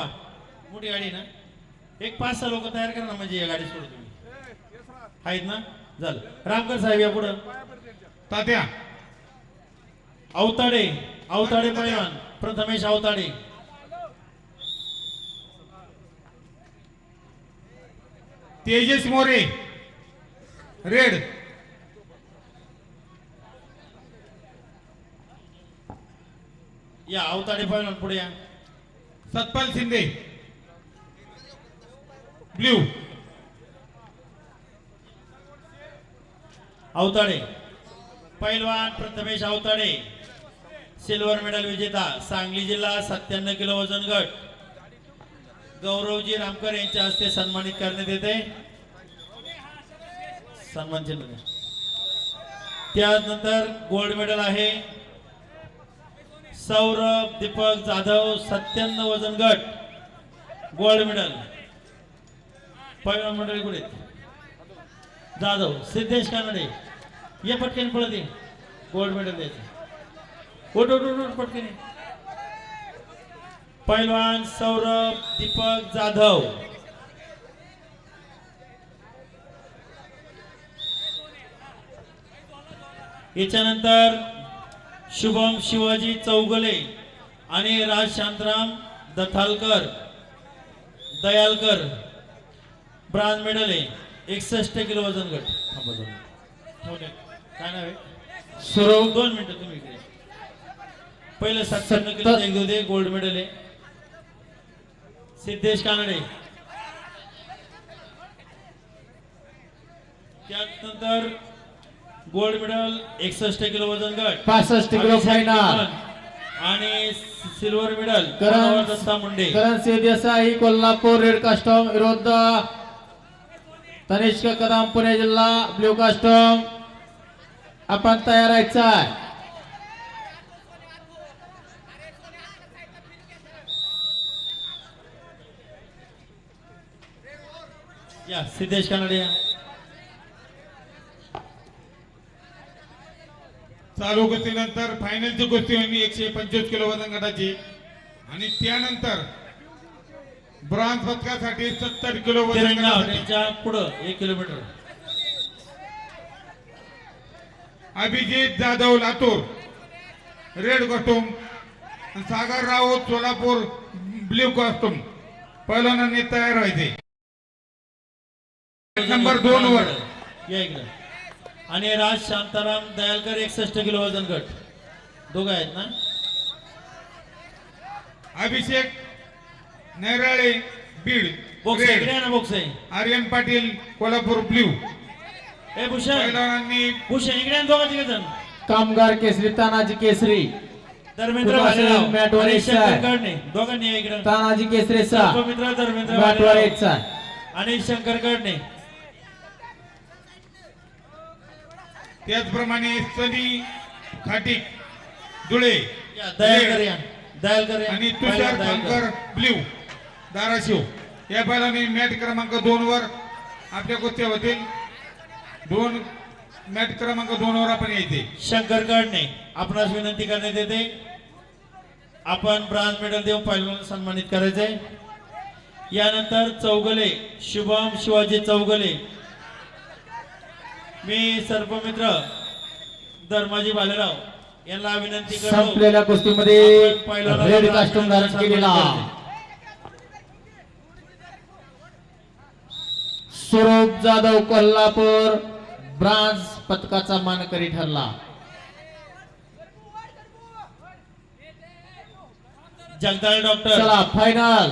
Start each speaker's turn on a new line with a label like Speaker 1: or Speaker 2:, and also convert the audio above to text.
Speaker 1: बाबा मोठी गाडी ना? एक पाच सहा लोक तयार करा ना म्हणजे या गाडी सोडतो तुम्ही. आहेत ना? झालं. रामकर साहेब या पुढं.
Speaker 2: तात्या.
Speaker 1: अवताडे. अवताडे पैलवान. प्रथमेश अवताडे.
Speaker 2: तेजस मोरे. रेड.
Speaker 1: या अवताडे पैलवान पुढे या.
Speaker 2: सतपाल शिंदे. ब्ल्यू
Speaker 1: अवताडे. पैलवान प्रथमेश अवताडे. सिल्वर मेडल विजेता सांगली जिल्हा सत्त्याण्णव किलो वजन गट. गौरवजी रामकर यांच्या हस्ते सन्मानित करण्यात येते. सन्मान चिन्ह त्यानंतर गोल्ड मेडल आहे. सौरभ दीपक जाधव सत्त्याण्णव वजन गट गोल्ड मेडल. पहिला मंडळी कुठे? जाधव सिद्धेश कानडे. ये पटकन पळत गोल्ड मेडल द्यायचं. उठ उठ उठ उठ पटकन पैलवान सौरभ दीपक जाधव. याच्यानंतर शुभम शिवाजी चौगले आणि राज शांतराम दथालकर दयालकर ब्रांज मेडल आहे एकसष्ट किलो वजन गट. थांबा दोन. हो. काय नाव आहे?
Speaker 3: सुरव
Speaker 1: दोन मिनिटं तुम्ही इकडे पहिलं सत्त्याण्णव किलो एक देऊ दे गोल्ड मेडल. आहे सिद्धेश कानडे. त्यानंतर गोल्ड मेडल एकसष्ट किलो वजन गट.
Speaker 3: पासष्ट किलो फायनल
Speaker 1: आणि silver medal
Speaker 3: Karan-
Speaker 1: Datta Munde.
Speaker 3: Karan Singh Desai Kolhapur red costume विरुद्ध तनिष्क कदम पुणे जिल्हा ब्ल्यू कास्टॉम. आपण तयार आहे
Speaker 1: या सिद्धेश कानडे
Speaker 2: चालू कुस्तीनंतर फायनलची कुस्ती होईल एकशे पंचवीस किलो वजन गटाची. आणि त्यानंतर ब्रॉन्झ पदकासाठी सत्तर किलो वजन
Speaker 1: पुढं एक kilometre.
Speaker 2: Abhijit Jadhav Latur red costume Sagar Raut Solapur blue costume पहिल्यांदा तयार व्हायचे. नंबर दोन वर.
Speaker 1: या इकडे. आणि राज शांताराम दयालकर एकसष्ट किलो वजन गट. दोघं आहेत ना?
Speaker 2: Abhishek Nairale Beed
Speaker 1: box
Speaker 2: red.
Speaker 1: इकडे आहे ना बोक्स आहे.
Speaker 2: आर्यन पाटील कोल्हापूर ब्ल्यू.
Speaker 1: ए भूषण.
Speaker 2: पहिलवानांनी
Speaker 1: भूषण इकडे आहे ना दोघं तिघ जण?
Speaker 3: कामगार केसरी तानाजी केसरी.
Speaker 1: धर्मेंद्र
Speaker 3: असेल?
Speaker 1: भालेराव आणि
Speaker 3: आहे.
Speaker 1: कडणे दोघांनी इकडे.
Speaker 3: तानाजी केसरी सहा.
Speaker 1: मित्र धर्मेंद्र
Speaker 3: मॅटवर
Speaker 1: भालेराव.
Speaker 3: एकचा
Speaker 1: आणि शंकर कडणे
Speaker 2: त्याचप्रमाणे सनी खाटिक धुळे आणि तुषार. खानकर ब्ल्यू धाराशिव. या बैलांनी मॅट क्रमांक दोन वर आपल्या कुस्त्या होतील दोन मॅट क्रमांक दोन वर आपण यायचे
Speaker 1: शंकर कडणे आपणास विनंती करण्यात येते. आपण ब्रांज मेडल देऊन पहिल्यांदा सन्मानित करायचे यानंतर चौगले शुभम शिवाजी चौगले मी सर्पमित्र धर्माजी भालेराव यांना विनंती करतो.
Speaker 3: संपलेल्या कुस्तीमध्ये रेड कास्टूम धारण केलेला. स्वरूप जाधव कोल्हापूर ब्रांज पथकाचा मानकरी ठरला.
Speaker 1: जगदाळ डॉक्टर.
Speaker 3: चला फायनल